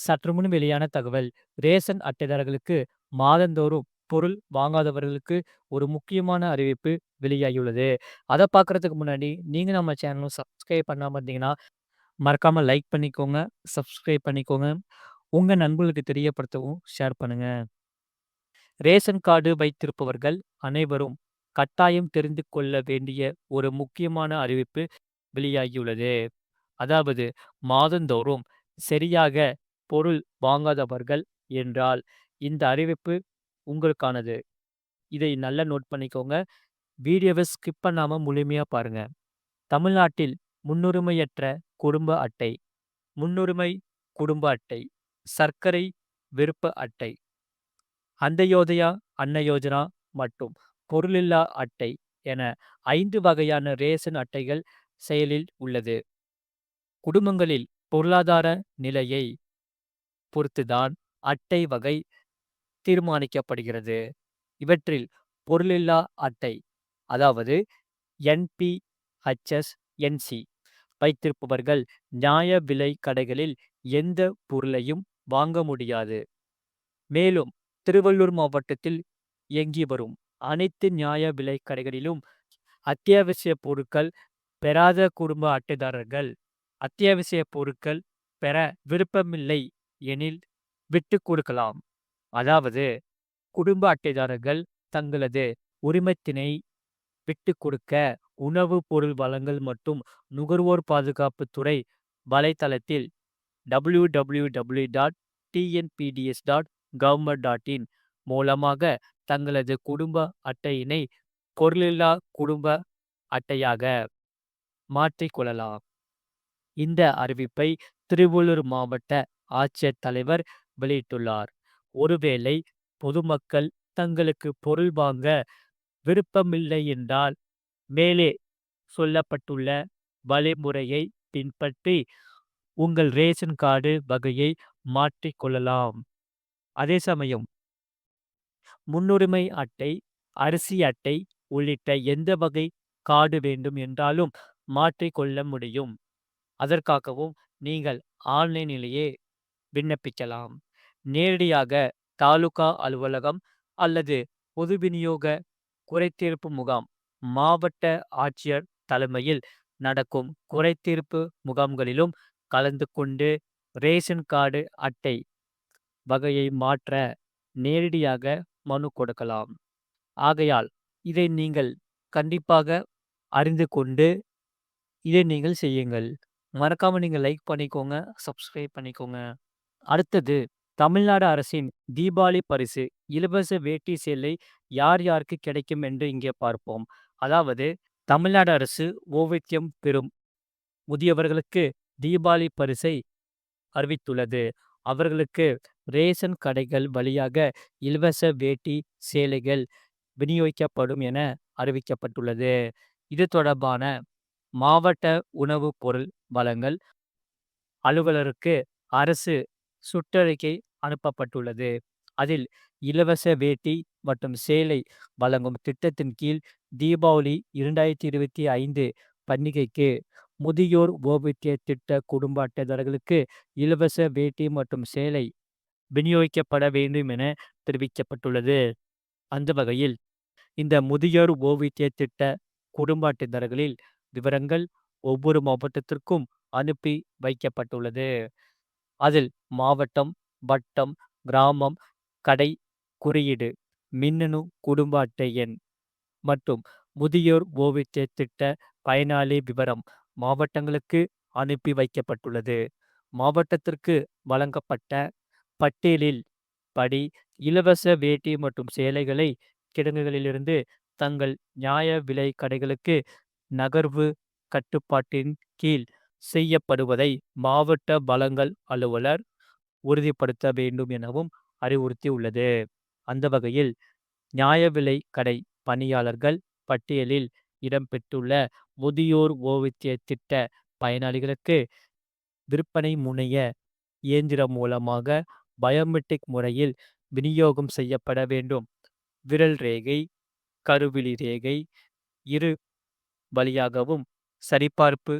சற்று முன் வெளியான தகவல். ரேஷன் அட்டைதாரர்களுக்கு மாதந்தோறும் பொருள் வாங்காதவர்களுக்கு ஒரு முக்கியமான அறிவிப்பு வெளியாகியுள்ளது. அதை பார்க்கறதுக்கு முன்னாடி நீங்கள் நம்ம சேனலும் சப்ஸ்கிரைப் பண்ணாமல் இருந்தீங்கன்னா மறக்காமல் லைக் பண்ணிக்கோங்க சப்ஸ்கிரைப் பண்ணிக்கோங்க. உங்கள் நண்பர்களுக்கு தெரியப்படுத்தவும் ஷேர் பண்ணுங்க. ரேஷன் கார்டு வைத்திருப்பவர்கள் அனைவரும் கட்டாயம் தெரிந்து கொள்ள வேண்டிய ஒரு முக்கியமான அறிவிப்பு வெளியாகியுள்ளது. அதாவது மாதந்தோறும் சரியாக பொருள் வாங்காதவர்கள் என்றால் இந்த அறிவிப்பு உங்களுக்கானது. இதை நல்லா நோட் பண்ணிக்கோங்க. வீடியோவை ஸ்கிப் பண்ணாமல் முழுமையாக பாருங்க. தமிழ்நாட்டில் முன்னுரிமையற்ற குடும்ப அட்டை முன்னுரிமை குடும்ப அட்டை சர்க்கரை விருப்ப அட்டை அந்தயோதயா அன்னயோஜனா மற்றும் பொருளில்லா அட்டை என ஐந்து வகையான ரேஷன் அட்டைகள் செயலில் உள்ளது. குடும்பங்களில் பொருளாதார நிலையை பொறுத்துதான் அட்டை வகை தீர்மானிக்கப்படுகிறது. இவற்றில் பொருளில்லா அட்டை அதாவது என்பிஹெச்எஸ் என்சி வைத்திருப்பவர்கள் நியாய விலை கடைகளில் எந்த பொருளையும் வாங்க முடியாது. மேலும் திருவள்ளூர் மாவட்டத்தில் இயங்கி வரும் அனைத்து நியாய விலை கடைகளிலும் அத்தியாவசிய பொருட்கள் பெறாத குடும்ப அட்டைதாரர்கள் அத்தியாவசிய பொருட்கள் பெற விருப்பமில்லை. எனில் விட்டு கொடுக்கலாம். அதாவது குடும்ப அட்டைதாரர்கள் தங்களது உரிமத்தினை விட்டு கொடுக்க உணவு பொருள் வழங்கல் மற்றும் நுகர்வோர் பாதுகாப்பு துறை வலைத்தளத்தில் W W W dot TNPDS dot government dot in மூலமாக தங்களது குடும்ப அட்டையினை பொருளில்லா குடும்ப அட்டையாக மாற்றிக்கொள்ளலாம் இந்த அறிவிப்பை திருவள்ளூர் மாவட்ட ஆட்சியர் தலைவர் வெளியிட்டுள்ளார். ஒருவேளை பொதுமக்கள் தங்களுக்கு பொருள் வாங்க விருப்பமில்லை என்றால் மேலே சொல்லப்பட்டுள்ள வழிமுறையை பின்பற்றி உங்கள் ரேஷன் கார்டு வகையை மாற்றிக்கொள்ளலாம் அதே சமயம் முன்னுரிமை அட்டை அரிசி அட்டை உள்ளிட்ட எந்த வகை கார்டு வேண்டும் என்றாலும் மாற்றிக்கொள்ள முடியும். அதற்காகவும் நீங்கள் ஆன்லைனிலேயே விண்ணப்பிக்கலாம். நேரடியாக தாலுகா அலுவலகம் அல்லது பொது விநியோக குறைத்தீர்ப்பு முகாம் மாவட்ட ஆட்சியர் தலைமையில் நடக்கும் குறைத்தீர்ப்பு முகாம்களிலும் கலந்து கொண்டு ரேஷன் கார்டு அட்டை வகையை மாற்ற நேரடியாக மனு கொடுக்கலாம். ஆகையால் இதை நீங்கள் கண்டிப்பாக அறிந்து கொண்டு இதை நீங்கள் செய்யுங்கள். மறக்காமல் நீங்கள் லைக் பண்ணிக்கோங்க சப்ஸ்கிரைப் பண்ணிக்கோங்க. அடுத்தது தமிழ்நாடு அரசின் தீபாவளி பரிசு இலவச வேட்டி சேலை யார் யாருக்கு கிடைக்கும் என்று இங்கே பார்ப்போம். அதாவது தமிழ்நாடு அரசு ஓவியம் பெறும் முதியவர்களுக்கு தீபாவளி பரிசை அறிவித்துள்ளது. அவர்களுக்கு ரேஷன் கடைகள் வழியாக இலவச வேட்டி சேலைகள் விநியோகிக்கப்படும் என அறிவிக்கப்பட்டுள்ளது. இது தொடர்பான மாவட்ட உணவுப் பொருள் வளங்கள் அலுவலருக்கு அரசு சுற்றறிக்கை அனுப்பப்பட்டுள்ளது. அதில் இலவச வேட்டி மற்றும் சேலை வழங்கும் திட்டத்தின் கீழ் தீபாவளி இரண்டாயிரத்தி இருபத்தி ஐந்து பண்டிகைக்கு முதியோர் ஓய்வூதிய திட்ட குடும்ப அட்டைதாரர்களுக்கு இலவச வேட்டி மற்றும் சேலை விநியோகிக்கப்பட வேண்டும் என தெரிவிக்கப்பட்டுள்ளது. அந்த வகையில் இந்த முதியோர் ஓய்வூதிய திட்ட குடும்ப அட்டைதாரர்களில் விவரங்கள் ஒவ்வொரு மாவட்டத்திற்கும் அனுப்பி வைக்கப்பட்டுள்ளது. அதில் மாவட்டம் வட்டம் கிராமம் கடை குறியீடு மின்னணு குடும்ப அட்டை எண் மற்றும் முதியோர் ஓய்வூதிய திட்ட பயனாளி விவரம் மாவட்டங்களுக்கு அனுப்பி வைக்கப்பட்டுள்ளது. மாவட்டத்திற்கு வழங்கப்பட்ட பட்டியலில் படி இலவச வேட்டி மற்றும் சேலைகளை கிடங்குகளிலிருந்து தங்கள் நியாய விலை கடைகளுக்கு நகர்வு கட்டுப்பாட்டின் கீழ் செய்யப்படுவதை மாவட்ட வளங்கள் அலுவலர் உறுதிப்படுத்த வேண்டும் எனவும் அறிவுறுத்தியுள்ளது. அந்த வகையில் நியாய விலை கடை பணியாளர்கள் பட்டியலில் இடம்பெற்றுள்ள முதியோர் ஓய்வூதிய திட்ட பயனாளிகளுக்கு விற்பனை முனைய இயந்திரம் மூலமாக பயோமெட்ரிக் முறையில் விநியோகம் செய்யப்பட வேண்டும். விரல் ரேகை கருவிழி ரேகை இரு வழியாகவும் சரிபார்ப்பு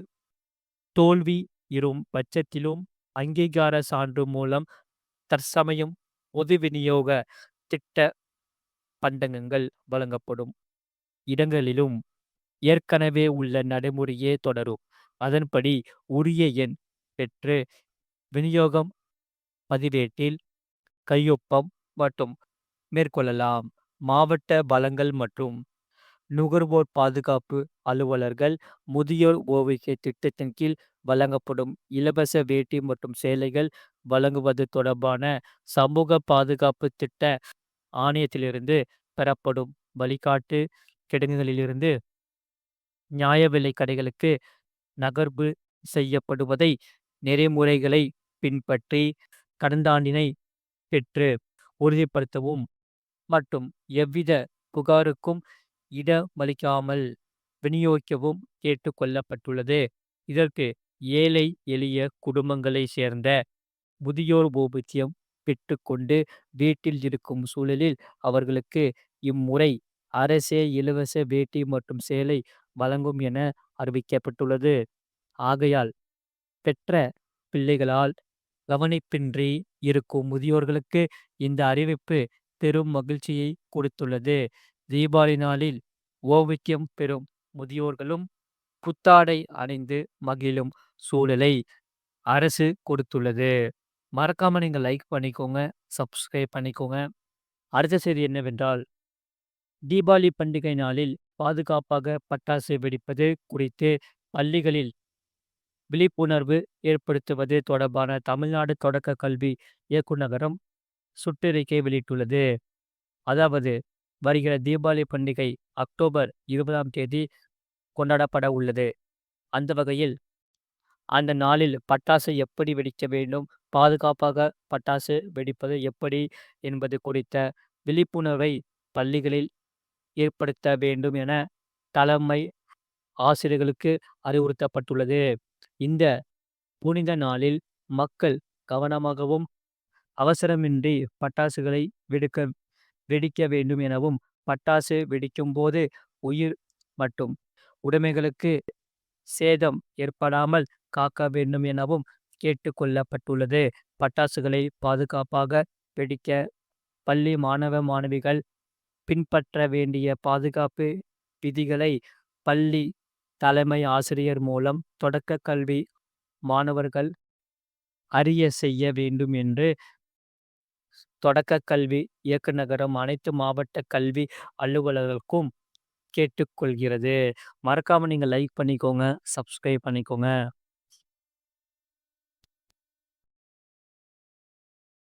தோல்வி இரும் பட்சத்திலும் அங்கீகார சான்று மூலம் தற்சமயம் பொது விநியோக திட்ட பண்டங்கங்கள் வழங்கப்படும். இடங்களிலும் ஏற்கனவே உள்ள நடைமுறையே தொடரும். அதன்படி உரிய எண் பெற்று விநியோகம் பதிவேட்டில் கையொப்பம் மற்றும் மேற்கொள்ளலாம். மாவட்ட வளங்கள் மற்றும் நுகர்வோர் பாதுகாப்பு அலுவலர்கள் முதியோர் ஓவிய திட்டத்தின் கீழ் வழங்கப்படும் இலவச வேட்டி மற்றும் சேலைகள் வழங்குவது தொடர்பான சமூக பாதுகாப்பு திட்ட ஆணையத்திலிருந்து பெறப்படும் வழிகாட்டு கிடங்குகளிலிருந்து நியாய விலை கடைகளுக்கு நகர்வு செய்யப்படுவதை நெறிமுறைகளை பின்பற்றி கடந்த ஆண்டினை பெற்று உறுதிப்படுத்தவும் மற்றும் எவ்வித புகாருக்கும் இடமளிக்காமல் விநியோகிக்கவும் கேட்டுக்கொள்ளப்பட்டுள்ளது. இதற்கு ஏழை எளிய குடும்பங்களை சேர்ந்த முதியோர் பூபத்தியம் பெற்றுக்கொண்டு வீட்டில் இருக்கும் சூழலில் அவர்களுக்கு இம்முறை அரசே இலவச வேட்டி மற்றும் சேலை வழங்கும் என அறிவிக்கப்பட்டுள்ளது. ஆகையால் பெற்ற பிள்ளைகளால் கவனிப்பின்றி இருக்கும் முதியோர்களுக்கு இந்த அறிவிப்பு பெரும் மகிழ்ச்சியை கொடுத்துள்ளது. தீபாவளி நாளில் ஓவியம் பெறும் முதியோர்களும் புத்தாடை அணிந்து மகிழும் சூழலை அரசு கொடுத்துள்ளது. மறக்காமல் நீங்கள் லைக் பண்ணிக்கோங்க சப்ஸ்கிரைப் பண்ணிக்கோங்க. அடுத்த செய்தி என்னவென்றால் தீபாவளி பண்டிகை நாளில் பாதுகாப்பாக பட்டாசு வெடிப்பது குறித்து பள்ளிகளில் விழிப்புணர்வு ஏற்படுத்துவது தொடர்பான தமிழ்நாடு தொடக்க கல்வி இயக்குநகரம் சுற்றறிக்கை வெளியிட்டுள்ளது. அதாவது வருகிற தீபாவளி பண்டிகை அக்டோபர் இருபதாம் தேதி கொண்டாடப்பட உள்ளது. அந்த வகையில் அந்த நாளில் பட்டாசு எப்படி வெடிக்க வேண்டும் பாதுகாப்பாக பட்டாசு வெடிப்பது எப்படி என்பது குறித்த விழிப்புணர்வை பள்ளிகளில் ஏற்படுத்த வேண்டும் என தலைமை ஆசிரியர்களுக்கு அறிவுறுத்தப்பட்டுள்ளது. இந்த புனித நாளில் மக்கள் கவனமாகவும் அவசரமின்றி பட்டாசுகளை வெடிக்க வெடிக்க வேண்டும் எனவும் பட்டாசு வெடிக்கும் போது உயிர் மற்றும் உடைமைகளுக்கு சேதம் ஏற்படாமல் காக்க வேண்டும் எனவும் கேட்டுக்கொள்ளப்பட்டுள்ளது பட்டாசுகளை பாதுகாப்பாக வெடிக்க பள்ளி மாணவ மாணவிகள் பின்பற்ற வேண்டிய பாதுகாப்பு விதிகளை பள்ளி தலைமை ஆசிரியர் மூலம் தொடக்க கல்வி மாணவர்கள் அறிய செய்ய வேண்டும் என்று தொடக்க கல்வி இயக்குநரகம் அனைத்து மாவட்ட கல்வி அலுவலர்களுக்கும் கேட்டுக்கொள்கிறது. மறக்காம நீங்க லைக் பண்ணிக்கோங்க சப்ஸ்கிரைப் பண்ணிக்கோங்க.